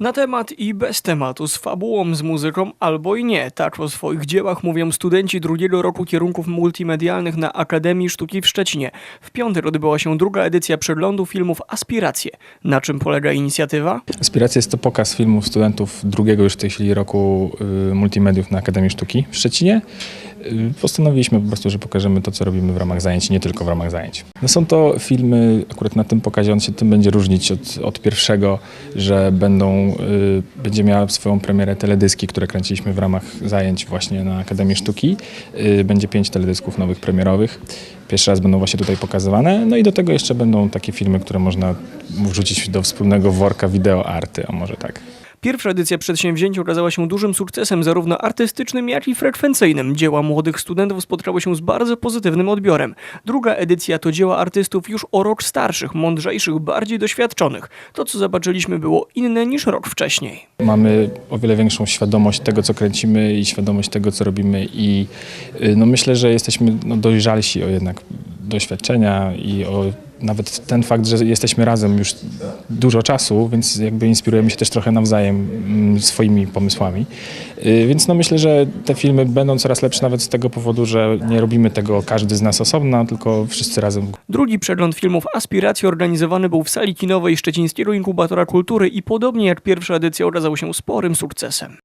Na temat i bez tematu, z fabułą, z muzyką albo i nie. Tak o swoich dziełach mówią studenci drugiego roku kierunków multimedialnych na Akademii Sztuki w Szczecinie. W piątek odbyła się druga edycja przeglądu filmów Aspiracje. Na czym polega inicjatywa? Aspiracja jest to pokaz filmów studentów drugiego już w tej chwili roku y, multimediów na Akademii Sztuki w Szczecinie. Y, Postanowiliśmy po prostu, że pokażemy to, co robimy w ramach zajęć, nie tylko w ramach zajęć. No są to filmy, akurat na tym pokazie on się tym będzie różnić od, od pierwszego, że będą, y, będzie miała swoją premierę teledyski, które kręciliśmy w ramach zajęć właśnie na Akademii Sztuki. Y, Będzie pięć teledysków nowych premierowych. Pierwszy raz będą właśnie tutaj pokazywane. No i do tego jeszcze będą takie filmy, które można wrzucić do wspólnego worka wideo arty, a może tak. Pierwsza edycja przedsięwzięcia okazała się dużym sukcesem, zarówno artystycznym, jak i frekwencyjnym. Dzieła młodych studentów spotkały się z bardzo pozytywnym odbiorem. Druga edycja to dzieła artystów już o rok starszych, mądrzejszych, bardziej doświadczonych. To, co zobaczyliśmy, było inne niż rok wcześniej. Mamy o wiele większą świadomość tego, co kręcimy i świadomość tego, co robimy i y, no myślę, że jesteśmy no, dojrzalsi o jednak doświadczenia i o nawet ten fakt, że jesteśmy razem już dużo czasu, więc jakby inspirujemy się też trochę nawzajem mm, swoimi pomysłami. Y, Więc no myślę, że te filmy będą coraz lepsze nawet z tego powodu, że nie robimy tego każdy z nas osobno, tylko wszyscy razem Drugi przegląd filmów Aspiracji organizowany był w sali kinowej Szczecińskiego Inkubatora Kultury i podobnie jak pierwsza edycja okazał się sporym sukcesem.